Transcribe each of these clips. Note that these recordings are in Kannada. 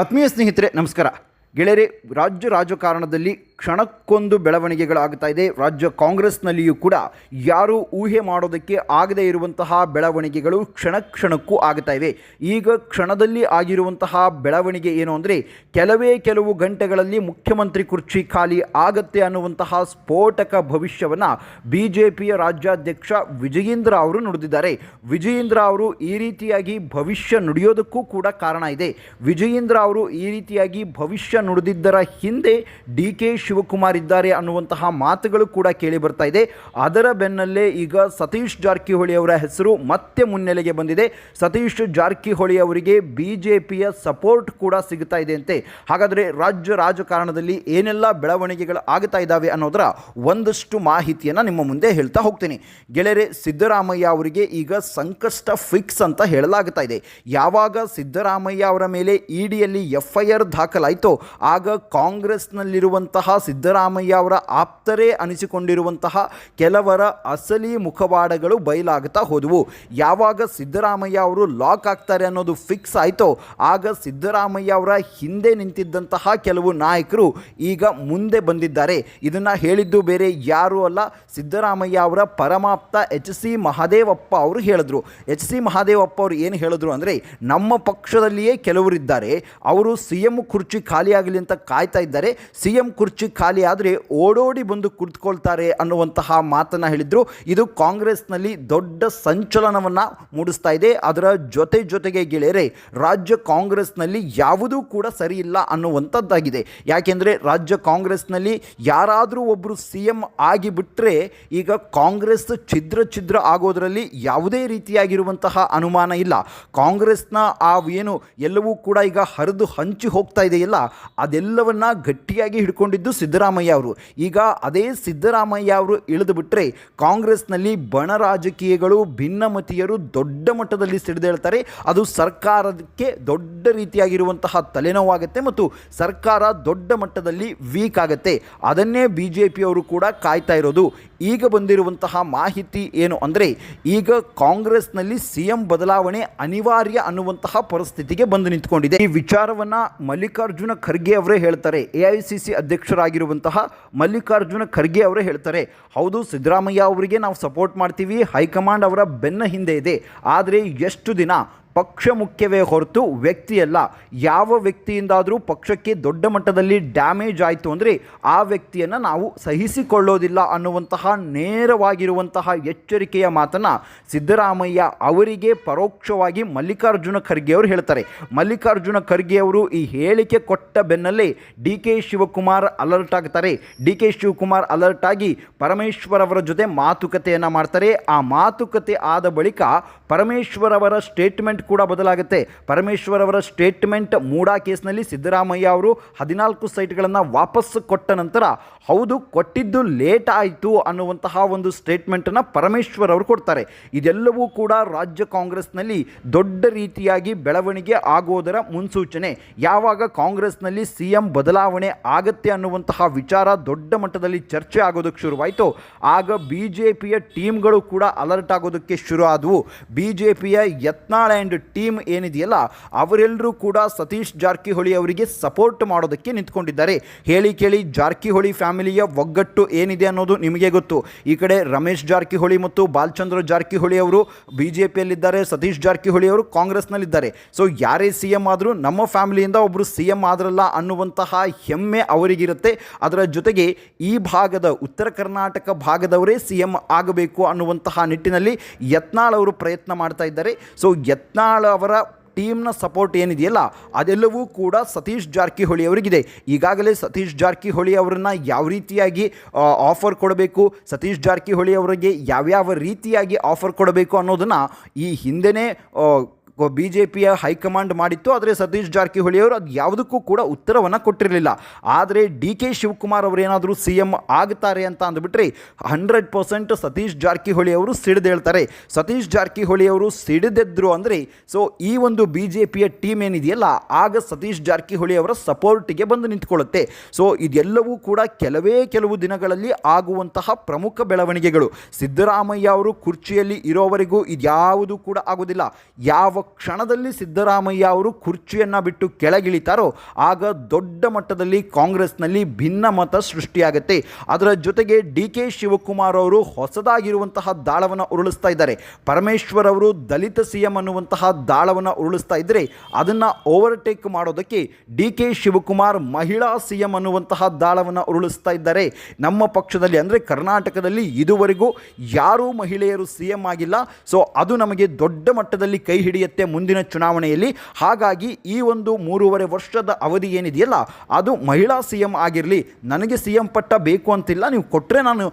ಆತ್ಮೀಯ ಸ್ನೇಹಿತರೆ ನಮಸ್ಕಾರ. ಗೆಳೆಯರೆ ರಾಜ್ಯ ರಾಜಕಾರಣದಲ್ಲಿ ಕ್ಷಣಕ್ಕೊಂದು ಬೆಳವಣಿಗೆಗಳಾಗ್ತಾ ಇದೆ. ರಾಜ್ಯ ಕಾಂಗ್ರೆಸ್ನಲ್ಲಿಯೂ ಕೂಡ ಯಾರೂ ಊಹೆ ಮಾಡೋದಕ್ಕೆ ಆಗದೇ ಇರುವಂತಹ ಬೆಳವಣಿಗೆಗಳು ಕ್ಷಣ ಕ್ಷಣಕ್ಕೂ ಆಗ್ತಾ ಇವೆ. ಈಗ ಕ್ಷಣದಲ್ಲಿ ಆಗಿರುವಂತಹ ಬೆಳವಣಿಗೆ ಏನು ಅಂದರೆ, ಕೆಲವೇ ಕೆಲವು ಗಂಟೆಗಳಲ್ಲಿ ಮುಖ್ಯಮಂತ್ರಿ ಕುರ್ಚಿ ಖಾಲಿ ಆಗತ್ತೆ ಅನ್ನುವಂತಹ ಸ್ಫೋಟಕ ಭವಿಷ್ಯವನ್ನು ಬಿ ಜೆ ಪಿಯ ರಾಜ್ಯಾಧ್ಯಕ್ಷ ವಿಜಯೇಂದ್ರ ಅವರು ನುಡಿದಿದ್ದಾರೆ. ವಿಜಯೇಂದ್ರ ಅವರು ಈ ರೀತಿಯಾಗಿ ಭವಿಷ್ಯ ನುಡಿಯೋದಕ್ಕೂ ಕೂಡ ಕಾರಣ ಇದೆ. ವಿಜಯೇಂದ್ರ ಅವರು ಈ ರೀತಿಯಾಗಿ ಭವಿಷ್ಯ ನುಡಿದಿದ್ದರ ಹಿಂದೆ ಡಿ ಕೆ ಶಿವಕುಮಾರ್ ಇದ್ದಾರೆ ಅನ್ನುವಂತಹ ಮಾತುಗಳು ಕೂಡ ಕೇಳಿ ಬರ್ತಾ ಇದೆ. ಅದರ ಬೆನ್ನಲ್ಲೇ ಈಗ ಸತೀಶ್ ಜಾರಕಿಹೊಳಿ ಅವರ ಹೆಸರು ಮತ್ತೆ ಮುನ್ನೆಲೆಗೆ ಬಂದಿದೆ. ಸತೀಶ್ ಜಾರಕಿಹೊಳಿ ಅವರಿಗೆ ಬಿ ಜೆ ಪಿಯ ಸಪೋರ್ಟ್ ಕೂಡ ಸಿಗ್ತಾ ಇದೆ ಅಂತೆ. ಹಾಗಾದರೆ ರಾಜ್ಯ ರಾಜಕಾರಣದಲ್ಲಿ ಏನೆಲ್ಲ ಬೆಳವಣಿಗೆಗಳು ಆಗ್ತಾ ಇದ್ದಾವೆ ಅನ್ನೋದರ ಒಂದಷ್ಟು ಮಾಹಿತಿಯನ್ನು ನಿಮ್ಮ ಮುಂದೆ ಹೇಳ್ತಾ ಹೋಗ್ತೀನಿ. ಗೆಳೆಯರೆ, ಸಿದ್ದರಾಮಯ್ಯ ಅವರಿಗೆ ಈಗ ಸಂಕಷ್ಟ ಫಿಕ್ಸ್ ಅಂತ ಹೇಳಲಾಗ್ತಾ ಇದೆ. ಯಾವಾಗ ಸಿದ್ದರಾಮಯ್ಯ ಅವರ ಮೇಲೆ ಇಡಿಯಲ್ಲಿ ಎಫ್ ಐ ಆರ್ ದಾಖಲಾಯಿತೋ, ಆಗ ಕಾಂಗ್ರೆಸ್ನಲ್ಲಿರುವಂತಹ ಸಿದ್ದರಾಮಯ್ಯ ಅವರ ಆಪ್ತರೇ ಅನಿಸಿಕೊಂಡಿರುವಂತಹ ಕೆಲವರ ಅಸಲಿ ಮುಖವಾಡಗಳು ಬಯಲಾಗುತ್ತಾ ಹೋದವು. ಯಾವಾಗ ಸಿದ್ದರಾಮಯ್ಯ ಅವರು ಲಾಕ್ ಆಗ್ತಾರೆ ಅನ್ನೋದು ಫಿಕ್ಸ್ ಆಯಿತೋ, ಆಗ ಸಿದ್ದರಾಮಯ್ಯ ಅವರ ಹಿಂದೆ ನಿಂತಿದ್ದಂತಹ ಕೆಲವು ನಾಯಕರು ಈಗ ಮುಂದೆ ಬಂದಿದ್ದಾರೆ. ಇದನ್ನು ಹೇಳಿದ್ದು ಬೇರೆ ಯಾರೂ ಅಲ್ಲ, ಸಿದ್ದರಾಮಯ್ಯ ಅವರ ಪರಮಾಪ್ತ ಎಚ್ ಸಿ ಮಹಾದೇವಪ್ಪ ಅವರು ಹೇಳಿದ್ರು. ಎಚ್ ಸಿ ಮಹಾದೇವಪ್ಪ ಅವರು ಏನು ಹೇಳಿದ್ರು ಅಂದರೆ, ನಮ್ಮ ಪಕ್ಷದಲ್ಲಿಯೇ ಕೆಲವರಿದ್ದಾರೆ, ಅವರು ಸಿ ಎಂ ಕುರ್ಚಿ ಖಾಲಿಯಾಗಲಿ ಅಂತ ಕಾಯ್ತಾ ಇದ್ದಾರೆ, ಸಿ ಎಂ ಕುರ್ಚಿ ಖಾಲಿ ಆದರೆ ಓಡೋಡಿ ಬಂದು ಕುಳಿತುಕೊಳ್ತಾರೆ ಅನ್ನುವಂತಹ ಮಾತನ್ನು ಹೇಳಿದರು. ಇದು ಕಾಂಗ್ರೆಸ್ನಲ್ಲಿ ದೊಡ್ಡ ಸಂಚಲನವನ್ನು ಮೂಡಿಸ್ತಾ ಇದೆ. ಅದರ ಜೊತೆ ಜೊತೆಗೆ ಗೆಳೆಯರೆ, ರಾಜ್ಯ ಕಾಂಗ್ರೆಸ್ನಲ್ಲಿ ಯಾವುದೂ ಕೂಡ ಸರಿ ಇಲ್ಲ ಅನ್ನುವಂಥದ್ದಾಗಿದೆ. ಯಾಕೆಂದರೆ ರಾಜ್ಯ ಕಾಂಗ್ರೆಸ್ನಲ್ಲಿ ಯಾರಾದರೂ ಒಬ್ಬರು ಸಿ ಎಂ ಆಗಿಬಿಟ್ರೆ ಈಗ ಕಾಂಗ್ರೆಸ್ ಛಿದ್ರ ಛಿದ್ರ ಆಗೋದರಲ್ಲಿ ಯಾವುದೇ ರೀತಿಯಾಗಿರುವಂತಹ ಅನುಮಾನ ಇಲ್ಲ. ಕಾಂಗ್ರೆಸ್ನ ಆ ಏನು ಎಲ್ಲವೂ ಕೂಡ ಈಗ ಹರಿದು ಹಂಚಿ ಹೋಗ್ತಾ ಇದೆಯಲ್ಲ, ಅದೆಲ್ಲವನ್ನ ಗಟ್ಟಿಯಾಗಿ ಹಿಡ್ಕೊಂಡಿದ್ದು ಸಿದ್ದರಾಮಯ್ಯ ಅವರು. ಈಗ ಅದೇ ಸಿದ್ದರಾಮಯ್ಯ ಅವರು ಇಳಿದು ಬಿಟ್ಟರೆ ಕಾಂಗ್ರೆಸ್ನಲ್ಲಿ ಬಣ ರಾಜಕೀಯಗಳು ಭಿನ್ನಮತೀಯರು ದೊಡ್ಡ ಮಟ್ಟದಲ್ಲಿ ಸಿಡಿದೇಳ್ತಾರೆ. ಅದು ಸರ್ಕಾರಕ್ಕೆ ದೊಡ್ಡ ರೀತಿಯಾಗಿರುವಂತಹ ತಲೆನೋವಾಗುತ್ತೆ ಮತ್ತು ಸರ್ಕಾರ ದೊಡ್ಡ ಮಟ್ಟದಲ್ಲಿ ವೀಕ್ ಆಗುತ್ತೆ. ಅದನ್ನೇ ಬಿ ಜೆ ಪಿಯವರು ಕೂಡ ಕಾಯ್ತಾ ಇರೋದು. ಈಗ ಬಂದಿರುವಂತಹ ಮಾಹಿತಿ ಏನು ಅಂದರೆ ಈಗ ಕಾಂಗ್ರೆಸ್ನಲ್ಲಿ ಸಿ ಎಂ ಬದಲಾವಣೆ ಅನಿವಾರ್ಯ ಅನ್ನುವಂತಹ ಪರಿಸ್ಥಿತಿಗೆ ಬಂದು ನಿಂತ್ಕೊಂಡಿದೆ. ಈ ವಿಚಾರವನ್ನು ಮಲ್ಲಿಕಾರ್ಜುನ ಖರ್ಗೆ ಅವರೇ ಹೇಳ್ತಾರೆ. ಎ ಐ ಸಿ ಸಿ ಅಧ್ಯಕ್ಷರಾಗಿರುವಂತಹ ಮಲ್ಲಿಕಾರ್ಜುನ ಖರ್ಗೆ ಅವರೇ ಹೇಳ್ತಾರೆ. ಹೌದು, ಸಿದ್ದರಾಮಯ್ಯ ಅವರಿಗೆ ನಾವು ಸಪೋರ್ಟ್ ಮಾಡ್ತೀವಿ. ಹೈಕಮಾಂಡ್ ಅವರ ಬೆನ್ನ ಹಿಂದೆ ಇದೆ. ಆದರೆ ಎಷ್ಟು ದಿನ ಪಕ್ಷ ಮುಖ್ಯವೇ ಹೊರತು ವ್ಯಕ್ತಿಯಲ್ಲ ಯಾವ ವ್ಯಕ್ತಿಯಿಂದಾದರೂ ಪಕ್ಷಕ್ಕೆ ದೊಡ್ಡ ಮಟ್ಟದಲ್ಲಿ ಡ್ಯಾಮೇಜ್ ಆಯಿತು ಅಂದರೆ ಆ ವ್ಯಕ್ತಿಯನ್ನು ನಾವು ಸಹಿಸಿಕೊಳ್ಳೋದಿಲ್ಲ ಅನ್ನುವಂತಹ ನೇರವಾಗಿರುವಂತಹ ಎಚ್ಚರಿಕೆಯ ಮಾತನ್ನು ಸಿದ್ದರಾಮಯ್ಯ ಅವರಿಗೆ ಪರೋಕ್ಷವಾಗಿ ಮಲ್ಲಿಕಾರ್ಜುನ ಖರ್ಗೆ ಅವರು ಹೇಳ್ತಾರೆ. ಮಲ್ಲಿಕಾರ್ಜುನ ಖರ್ಗೆ ಅವರು ಈ ಹೇಳಿಕೆ ಕೊಟ್ಟ ಬೆನ್ನಲ್ಲೇ ಡಿ ಕೆ ಶಿವಕುಮಾರ್ ಅಲರ್ಟ್ ಆಗ್ತಾರೆ. ಡಿ ಕೆ ಶಿವಕುಮಾರ್ ಅಲರ್ಟ್ ಆಗಿ ಪರಮೇಶ್ವರ್ ಅವರ ಜೊತೆ ಮಾತುಕತೆಯನ್ನು ಮಾಡ್ತಾರೆ. ಆ ಮಾತುಕತೆ ಆದ ಬಳಿಕ ಪರಮೇಶ್ವರ್ ಅವರ ಸ್ಟೇಟ್ಮೆಂಟ್ ಕೂಡ ಬದಲಾಗುತ್ತೆ. ಪರಮೇಶ್ವರ್ ಅವರ ಸ್ಟೇಟ್ಮೆಂಟ್ ಮೂಡಾ ಕೇಸ್ನಲ್ಲಿ ಸಿದ್ದರಾಮಯ್ಯ ಅವರು ಹದಿನಾಲ್ಕು ಸೈಟ್ಗಳನ್ನು ವಾಪಸ್ ಕೊಟ್ಟ ನಂತರ, ಹೌದು, ಕೊಟ್ಟಿದ್ದು ಲೇಟ್ ಆಯಿತು ಅನ್ನುವಂತಹ ಒಂದು ಸ್ಟೇಟ್ಮೆಂಟನ್ನು ಪರಮೇಶ್ವರ್ ಅವರು ಕೊಡ್ತಾರೆ. ಇದೆಲ್ಲವೂ ಕೂಡ ರಾಜ್ಯ ಕಾಂಗ್ರೆಸ್ನಲ್ಲಿ ದೊಡ್ಡ ರೀತಿಯಾಗಿ ಬೆಳವಣಿಗೆ ಆಗೋದರ ಮುನ್ಸೂಚನೆ. ಯಾವಾಗ ಕಾಂಗ್ರೆಸ್ನಲ್ಲಿ ಸಿ ಎಂ ಬದಲಾವಣೆ ಆಗತ್ತೆ ಅನ್ನುವಂತಹ ವಿಚಾರ ದೊಡ್ಡ ಮಟ್ಟದಲ್ಲಿ ಚರ್ಚೆ ಆಗೋದಕ್ಕೆ ಶುರುವಾಯಿತು. ಆಗ ಬಿ ಜೆ ಪಿಯ ಟೀಮ್ಗಳು ಕೂಡ ಅಲರ್ಟ್ ಆಗೋದಕ್ಕೆ ಶುರು ಆದವು ಬಿ ಜೆ ಪಿಯ ಯತ್ನಾಳ್ ಟೀಮ್ ಏನಿದೆಯಲ್ಲ, ಅವರೆಲ್ಲರೂ ಕೂಡ ಸತೀಶ್ ಜಾರಕಿಹೊಳಿ ಅವರಿಗೆ ಸಪೋರ್ಟ್ ಮಾಡೋದಕ್ಕೆ ನಿಂತ್ಕೊಂಡಿದ್ದಾರೆ. ಹೇಳಿ ಕೇಳಿ, ಜಾರಕಿಹೊಳಿ ಫ್ಯಾಮಿಲಿಯ ಒಗ್ಗಟ್ಟು ಏನಿದೆ ಅನ್ನೋದು ನಿಮಗೆ ಗೊತ್ತು. ಈ ಕಡೆ ರಮೇಶ್ ಜಾರಕಿಹೊಳಿ ಮತ್ತು ಬಾಲಚಂದ್ರ ಜಾರಕಿಹೊಳಿ ಅವರು ಬಿ ಜೆ ಪಿಯಲ್ಲಿದ್ದಾರೆ ಸತೀಶ್ ಜಾರಕಿಹೊಳಿ ಅವರು ಕಾಂಗ್ರೆಸ್ನಲ್ಲಿದ್ದಾರೆ. ಸೊ ಯಾರೇ ಸಿ ಎಂ ಆದರೂ ನಮ್ಮ ಫ್ಯಾಮಿಲಿಯಿಂದ ಒಬ್ಬರು ಸಿ ಎಂ ಆದ್ರಲ್ಲ ಅನ್ನುವಂತಹ ಹೆಮ್ಮೆ ಅವರಿಗಿರುತ್ತೆ. ಅದರ ಜೊತೆಗೆ ಈ ಭಾಗದ ಉತ್ತರ ಕರ್ನಾಟಕ ಭಾಗದವರೇ ಸಿ ಎಂ ಆಗಬೇಕು ಅನ್ನುವಂತಹ ನಿಟ್ಟಿನಲ್ಲಿ ಯತ್ನಾಳ್ ಅವರು ಪ್ರಯತ್ನ ಮಾಡ್ತಾ ಇದ್ದಾರೆ. ಸೊ ಯತ್ನಾಳ್ ಅವರ ಟೀಮ್ನ ಸಪೋರ್ಟ್ ಏನಿದೆಯಲ್ಲ, ಅದೆಲ್ಲವೂ ಕೂಡ ಸತೀಶ್ ಜಾರಕಿಹೊಳಿ ಅವರಿಗಿದೆ. ಈಗಾಗಲೇ ಸತೀಶ್ ಜಾರಕಿಹೊಳಿ ಅವರನ್ನು ಯಾವ ರೀತಿಯಾಗಿ ಆಫರ್ ಕೊಡಬೇಕು, ಸತೀಶ್ ಜಾರಕಿಹೊಳಿ ಅವರಿಗೆ ಯಾವ್ಯಾವ ರೀತಿಯಾಗಿ ಆಫರ್ ಕೊಡಬೇಕು ಅನ್ನೋದನ್ನು ಈ ಹಿಂದೆನೇ ಬಿ ಜೆ ಪಿಯ ಹೈಕಮಾಂಡ್ ಮಾಡಿತ್ತು, ಆದರೆ ಸತೀಶ್ ಜಾರಕಿಹೊಳಿ ಅವರು ಅದು ಯಾವುದಕ್ಕೂ ಕೂಡ ಉತ್ತರವನ್ನು ಕೊಟ್ಟಿರಲಿಲ್ಲ. ಆದರೆ ಡಿ ಕೆ ಶಿವಕುಮಾರ್ ಅವರು ಏನಾದರೂ ಸಿ ಎಂ ಆಗ್ತಾರೆ ಅಂತ ಅಂದ್ಬಿಟ್ರೆ ಹಂಡ್ರೆಡ್ ಪರ್ಸೆಂಟ್ ಸತೀಶ್ ಜಾರಕಿಹೊಳಿ ಅವರು ಸಿಡಿದೇಳ್ತಾರೆ ಸತೀಶ್ ಜಾರಕಿಹೊಳಿ ಅವರು ಸಿಡಿದೆದ್ರು ಅಂದರೆ ಸೊ ಈ ಒಂದು ಬಿ ಜೆ ಪಿಯ ಟೀಮ್ ಏನಿದೆಯಲ್ಲ, ಆಗ ಸತೀಶ್ ಜಾರಕಿಹೊಳಿ ಅವರ ಸಪೋರ್ಟಿಗೆ ಬಂದು ನಿಂತ್ಕೊಳ್ಳುತ್ತೆ. ಸೊ ಇದೆಲ್ಲವೂ ಕೂಡ ಕೆಲವೇ ಕೆಲವು ದಿನಗಳಲ್ಲಿ ಆಗುವಂತಹ ಪ್ರಮುಖ ಬೆಳವಣಿಗೆಗಳು. ಸಿದ್ದರಾಮಯ್ಯ ಅವರು ಕುರ್ಚಿಯಲ್ಲಿ ಇರೋವರೆಗೂ ಇದ್ಯಾವುದು ಕೂಡ ಆಗೋದಿಲ್ಲ. ಯಾವ ಕ್ಷಣದಲ್ಲಿ ಸಿದ್ದರಾಮಯ್ಯ ಅವರು ಕುರ್ಚಿಯನ್ನು ಬಿಟ್ಟು ಕೆಳಗಿಳಿತಾರೋ, ಆಗ ದೊಡ್ಡ ಮಟ್ಟದಲ್ಲಿ ಕಾಂಗ್ರೆಸ್ನಲ್ಲಿ ಭಿನ್ನ ಮತ ಸೃಷ್ಟಿಯಾಗುತ್ತೆ. ಅದರ ಜೊತೆಗೆ ಡಿ ಕೆ ಶಿವಕುಮಾರ್ ಅವರು ಹೊಸದಾಗಿರುವಂತಹ ದಾಳವನ್ನು ಉರುಳಿಸ್ತಾ ಇದ್ದಾರೆ. ಪರಮೇಶ್ವರ್ ಅವರು ದಲಿತ ಸಿ ಎಂ ಅನ್ನುವಂತಹ ದಾಳವನ್ನು ಉರುಳಿಸ್ತಾ ಇದ್ದರೆ ಅದನ್ನು ಓವರ್ಟೇಕ್ ಮಾಡೋದಕ್ಕೆ ಡಿ ಕೆ ಶಿವಕುಮಾರ್ ಮಹಿಳಾ ಸಿ ಎಂ ಅನ್ನುವಂತಹ ದಾಳವನ್ನು ಉರುಳಿಸ್ತಾ ಇದ್ದಾರೆ. ನಮ್ಮ ಪಕ್ಷದಲ್ಲಿ ಅಂದರೆ ಕರ್ನಾಟಕದಲ್ಲಿ ಇದುವರೆಗೂ ಯಾರೂ ಮಹಿಳೆಯರು ಸಿ ಎಂ ಆಗಿಲ್ಲ. ಸೊ, ಅದು ನಮಗೆ ದೊಡ್ಡ ಮಟ್ಟದಲ್ಲಿ ಕೈ ಹಿಡಿಯುತ್ತೆ. ಮುಂದಿನ ಚುನಾವಣೆಯಲ್ಲಿ. ಹಾಗಾಗಿ ಈ ಒಂದು ಮೂರುವರೆ ವರ್ಷದ ಅವಧಿ ಏನಿದೆಯಲ್ಲ, ಅದು ಮಹಿಳಾ ಸಿ ಎಂ ಆಗಿರಲಿ, ನನಗೆ ಸಿ ಎಂ ಪಟ್ಟ ಬೇಕು ಅಂತಿಲ್ಲ, ನೀವು ಕೊಟ್ಟರೆ ನಾನು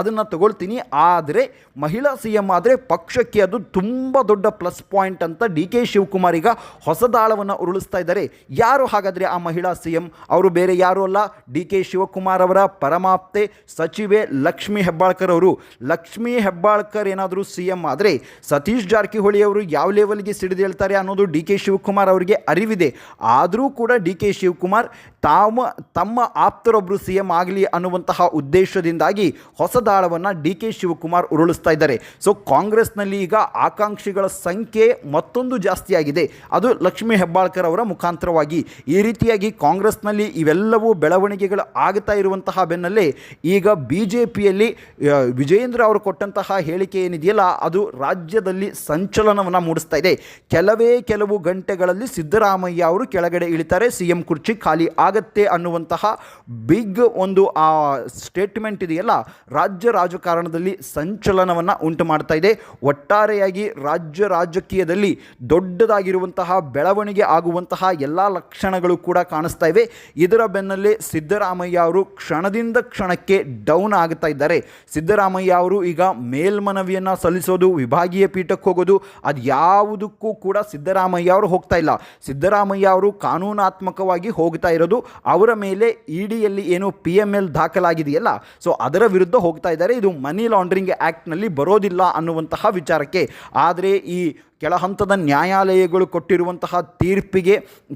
ಅದನ್ನು ತಗೊಳ್ತೀನಿ. ಆದರೆ ಮಹಿಳಾ ಸಿ ಎಂ ಆದರೆ ಪಕ್ಷಕ್ಕೆ ಅದು ತುಂಬ ದೊಡ್ಡ ಪ್ಲಸ್ ಪಾಯಿಂಟ್ ಅಂತ ಡಿ ಕೆ ಶಿವಕುಮಾರ್ ಈಗ ಹೊಸದಾಳವನ್ನು ಉರುಳಿಸ್ತಾ ಇದ್ದಾರೆ. ಯಾರು ಹಾಗಾದರೆ ಆ ಮಹಿಳಾ ಸಿ ಎಂ ಅವರು ಬೇರೆ ಯಾರೂ ಅಲ್ಲ. ಡಿ ಕೆ ಶಿವಕುಮಾರ್ ಅವರ ಪರಮಾಪ್ತೆ ಸಚಿವೆ ಲಕ್ಷ್ಮೀ ಹೆಬ್ಬಾಳ್ಕರ್ ಅವರು. ಲಕ್ಷ್ಮೀ ಹೆಬ್ಬಾಳ್ಕರ್ ಏನಾದರೂ ಸಿ ಎಂ ಆದರೆ ಸತೀಶ್ ಜಾರಕಿಹೊಳಿ ಅವರು ಯಾವ ಲೆವೆಲ್ಗೆ ಸಿಡಿದೇಳ್ತಾರೆ ಅನ್ನೋದು ಡಿ ಕೆ ಶಿವಕುಮಾರ್ ಅವರಿಗೆ ಅರಿವಿದೆ. ಆದರೂ ಕೂಡ ಡಿ ಕೆ ಶಿವಕುಮಾರ್ ತಾಮ, ತಮ್ಮ ಆಪ್ತರೊಬ್ಬರು ಸಿ ಎಂ ಆಗಲಿ ಅನ್ನುವಂತಹ ಉದ್ದೇಶದಿಂದಾಗಿ ಹೊಸದಾಳವನ್ನು ಡಿ ಕೆ ಶಿವಕುಮಾರ್ ಉರುಳಿಸ್ತಾ ಇದ್ದಾರೆ. ಸೊ ಕಾಂಗ್ರೆಸ್ನಲ್ಲಿ ಈಗ ಆಕಾಂಕ್ಷಿಗಳ ಸಂಖ್ಯೆ ಮತ್ತೊಂದು ಜಾಸ್ತಿಯಾಗಿದೆ. ಅದು ಲಕ್ಷ್ಮೀ ಹೆಬ್ಬಾಳ್ಕರ್ ಅವರ ಮುಖಾಂತರವಾಗಿ. ಈ ರೀತಿಯಾಗಿ ಕಾಂಗ್ರೆಸ್ನಲ್ಲಿ ಇವೆಲ್ಲವೂ ಬೆಳವಣಿಗೆಗಳು ಆಗ್ತಾ ಇರುವಂತಹ ಬೆನ್ನಲ್ಲೇ ಈಗ ಬಿ ಜೆ ಪಿಯಲ್ಲಿ ವಿಜಯೇಂದ್ರ ಅವರು ಕೊಟ್ಟಂತಹ ಹೇಳಿಕೆ ಏನಿದೆಯಲ್ಲ, ಅದು ರಾಜ್ಯದಲ್ಲಿ ಸಂಚಲನವನ್ನು ಮೂಡಿಸ್ತಾ ಇದೆ. ಕೆಲವೇ ಕೆಲವು ಗಂಟೆಗಳಲ್ಲಿ ಸಿದ್ದರಾಮಯ್ಯ ಅವರು ಕೆಳಗಡೆ ಇಳಿತಾರೆ. ಸಿ ಎಂ ಕುರ್ಚಿ ಖಾಲಿ ಆಗತ್ತೆ ಅನ್ನುವಂತಹ ಬಿಗ್ ಒಂದು, ಆ ಸ್ಟೇಟ್ಮೆಂಟ್ ಇದೆಯಲ್ಲ, ರಾಜ್ಯ ರಾಜಕಾರಣದಲ್ಲಿ ಸಂಚಲನವನ್ನು ಉಂಟು ಮಾಡ್ತಾ ಇದೆ. ಒಟ್ಟಾರೆಯಾಗಿ ರಾಜ್ಯ ರಾಜಕೀಯದಲ್ಲಿ ದೊಡ್ಡದಾಗಿರುವಂತಹ ಬೆಳವಣಿಗೆ ಆಗುವಂತಹ ಎಲ್ಲ ಲಕ್ಷಣಗಳು ಕೂಡ ಕಾಣಿಸ್ತಾ ಇವೆ. ಇದರ ಬೆನ್ನಲ್ಲೇ ಸಿದ್ದರಾಮಯ್ಯ ಅವರು ಕ್ಷಣದಿಂದ ಕ್ಷಣಕ್ಕೆ ಡೌನ್ ಆಗ್ತಾ ಇದ್ದಾರೆ. ಸಿದ್ದರಾಮಯ್ಯ ಅವರು ಈಗ ಮೇಲ್ಮನವಿಯನ್ನು ಸಲ್ಲಿಸೋದು, ವಿಭಾಗೀಯ ಪೀಠಕ್ಕೆ ಹೋಗೋದು, ಅದು ಯಾವುದಕ್ಕೂ ಕೂಡ ಸಿದ್ದರಾಮಯ್ಯ ಅವರು ಹೋಗ್ತಾ ಇಲ್ಲ. ಸಿದ್ದರಾಮಯ್ಯ ಅವರು ಕಾನೂನಾತ್ಮಕವಾಗಿ ಹೋಗ್ತಾ ಇರೋದು ಅವರ ಮೇಲೆ ಇ ಡಿಯಲ್ಲಿ ಏನು ಪಿ ಎಂ ಎಲ್ ದಾಖಲಾಗಿದೆಯಲ್ಲ ಸೊ ಅದರ ವಿರುದ್ಧ ಹೋಗ್ತಾ ಇದ್ದಾರೆ. ಇದು ಮನಿ ಲಾಂಡ್ರಿಂಗ್ ಆ್ಯಕ್ಟ್ನಲ್ಲಿ ಬರೋದಿಲ್ಲ ಅನ್ನುವಂತಹ ವಿಚಾರಕ್ಕೆ. ಆದರೆ ಈ ಕೆಳ ಹಂತದ ನ್ಯಾಯಾಲಯಗಳು ಕೊಟ್ಟಿರುವಂತಹ ತೀರ್ಪಿಗೆ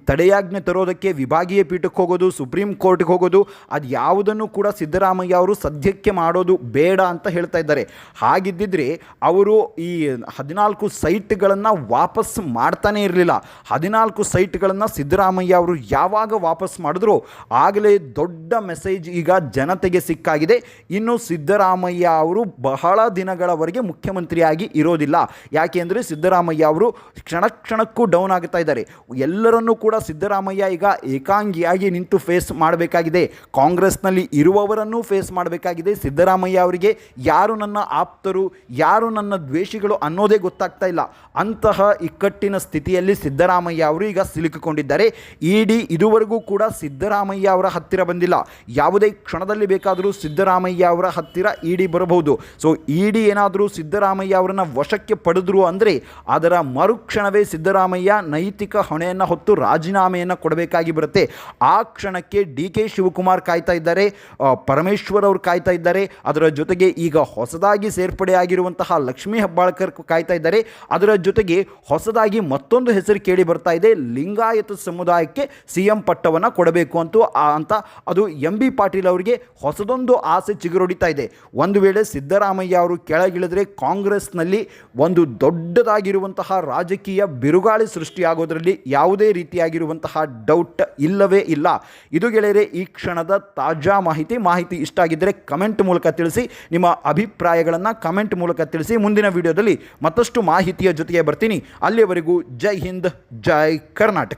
ತಡೆಯಾಜ್ಞೆ ತರೋದಕ್ಕೆ ವಿಭಾಗೀಯ ಪೀಠಕ್ಕೆ ಹೋಗೋದು, ಸುಪ್ರೀಂ ಕೋರ್ಟ್ಗೆ ಹೋಗೋದು, ಅದು ಯಾವುದನ್ನು ಕೂಡ ಸಿದ್ದರಾಮಯ್ಯ ಅವರು ಸದ್ಯಕ್ಕೆ ಮಾಡೋದು ಬೇಡ ಅಂತ ಹೇಳ್ತಾ ಇದ್ದಾರೆ. ಹಾಗಿದ್ದಿದ್ರೆ ಅವರು ಈ ಹದಿನಾಲ್ಕು ಸೈಟ್ಗಳನ್ನು ವಾಪಸ್ ಮಾಡ್ತಾನೇ ಇರಲಿಲ್ಲ. ಹದಿನಾಲ್ಕು ಸೈಟ್ಗಳನ್ನು ಸಿದ್ದರಾಮಯ್ಯ ಅವರು ಯಾವಾಗ ವಾಪಸ್ ಮಾಡಿದ್ರು ಆಗಲೇ ದೊಡ್ಡ ಮೆಸೇಜ್ ಈಗ ಜನತೆಗೆ ಸಿಕ್ಕಾಗಿದೆ. ಇನ್ನು ಸಿದ್ದರಾಮಯ್ಯ ಅವರು ಬಹಳ ದಿನಗಳವರೆಗೆ ಮುಖ್ಯಮಂತ್ರಿಯಾಗಿ ಇರೋದಿಲ್ಲ. ಯಾಕೆಂದರೆ ಸಿದ್ದರಾಮಯ್ಯ ಅವರು ಕ್ಷಣ ಕ್ಷಣಕ್ಕೂ ಡೌನ್ ಆಗ್ತಾ ಇದ್ದಾರೆ. ಎಲ್ಲರನ್ನೂ ಕೂಡ ಸಿದ್ದರಾಮಯ್ಯ ಈಗ ಏಕಾಂಗಿಯಾಗಿ ನಿಂತು ಫೇಸ್ ಮಾಡಬೇಕಾಗಿದೆ. ಕಾಂಗ್ರೆಸ್ನಲ್ಲಿ ಇರುವವರನ್ನೂ ಫೇಸ್ ಮಾಡಬೇಕಾಗಿದೆ. ಸಿದ್ದರಾಮಯ್ಯ ಅವರಿಗೆ ಯಾರು ನನ್ನ ಆಪ್ತರು, ಯಾರು ನನ್ನ ದ್ವೇಷಿಗಳು ಅನ್ನೋದೇ ಗೊತ್ತಾಗ್ತಾ ಇಲ್ಲ. ಅಂತಹ ಇಕ್ಕಟ್ಟಿನ ಸ್ಥಿತಿಯಲ್ಲಿ ಸಿದ್ದರಾಮಯ್ಯ ಅವರು ಈಗ ಸಿಲುಕಿಕೊಂಡಿದ್ದಾರೆ. ಇಡಿ ಇದುವರೆಗೂ ಕೂಡ ಸಿದ್ದರಾಮಯ್ಯ ಅವರ ಹತ್ತಿರ ಬಂದಿಲ್ಲ. ಯಾವುದೇ ಕ್ಷಣದಲ್ಲಿ ಬೇಕಾದರೂ ಸಿದ್ದರಾಮಯ್ಯ ಅವರ ಹತ್ತಿರ ಇಡಿ ಬರಬಹುದು. ಸೊ ಇಡಿ ಏನಾದರೂ ಸಿದ್ದರಾಮಯ್ಯ ಅವರನ್ನು ವಶಕ್ಕೆ ಪಡೆದ್ರು ಅಂದರೆ ಅದರ ಮರುಕ್ಷಣವೇ ಸಿದ್ದರಾಮಯ್ಯ ನೈತಿಕ ಹೊಣೆಯನ್ನು ಹೊತ್ತು ರಾಜೀನಾಮೆಯನ್ನು ಕೊಡಬೇಕಾಗಿ ಬರುತ್ತೆ. ಆ ಕ್ಷಣಕ್ಕೆ ಡಿ ಕೆ ಶಿವಕುಮಾರ್ ಕಾಯ್ತಾ ಇದ್ದಾರೆ ಪರಮೇಶ್ವರ್ ಅವರು ಕಾಯ್ತಾ ಇದ್ದಾರೆ, ಅದರ ಜೊತೆಗೆ ಈಗ ಹೊಸದಾಗಿ ಸೇರ್ಪಡೆಯಾಗಿರುವಂತಹ ಲಕ್ಷ್ಮೀ ಹೆಬ್ಬಾಳ್ಕರ್ ಕಾಯ್ತಾ ಇದ್ದಾರೆ. ಅದರ ಜೊತೆಗೆ ಹೊಸದಾಗಿ ಮತ್ತೊಂದು ಹೆಸರು ಕೇಳಿ ಬರ್ತಾ ಇದೆ, ಲಿಂಗಾಯತ ಸಮುದಾಯಕ್ಕೆ ಸಿ ಎಂ ಪಟ್ಟವನ್ನು ಕೊಡಬೇಕು ಅಂತೂ ಅಂತ ಅದು ಎಂ ಬಿ ಪಾಟೀಲ್ ಅವರಿಗೆ ಹೊಸದೊಂದು ಆಸೆ ಚಿಗುರೊಡಿತಾ ಇದೆ. ಒಂದು ವೇಳೆ ಸಿದ್ದರಾಮಯ್ಯ ಅವರು ಕೆಳಗಿಳಿದ್ರೆ ಕಾಂಗ್ರೆಸ್ನಲ್ಲಿ ಒಂದು ದೊಡ್ಡದಾಗಿರುವಂತಹ ರಾಜಕೀಯ ಬಿರುಗಾಳಿ ಸೃಷ್ಟಿಯಾಗೋದರಲ್ಲಿ ಯಾವುದೇ ರೀತಿಯಾಗಿರುವಂತಹ ಡೌಟ್ ಇಲ್ಲವೇ ಇಲ್ಲ. ಇದು ಗೆಳೆಯರೆ, ಈ ಕ್ಷಣದ ತಾಜಾ ಮಾಹಿತಿ. ಮಾಹಿತಿ ಇಷ್ಟ ಆಗಿದ್ದರೆ ಕಮೆಂಟ್ ಮೂಲಕ ತಿಳಿಸಿ, ನಿಮ್ಮ ಅಭಿಪ್ರಾಯಗಳನ್ನು ಕಮೆಂಟ್ ಮೂಲಕ ತಿಳಿಸಿ. ಮುಂದಿನ ವಿಡಿಯೋದಲ್ಲಿ ಮತ್ತಷ್ಟು ಮಾಹಿತಿಯ ಜೊತೆಗೆ ಬರ್ತೀನಿ. ಅಲ್ಲಿಯವರೆಗೂ ಜೈ ಹಿಂದ್, ಜೈ ಕರ್ನಾಟಕ.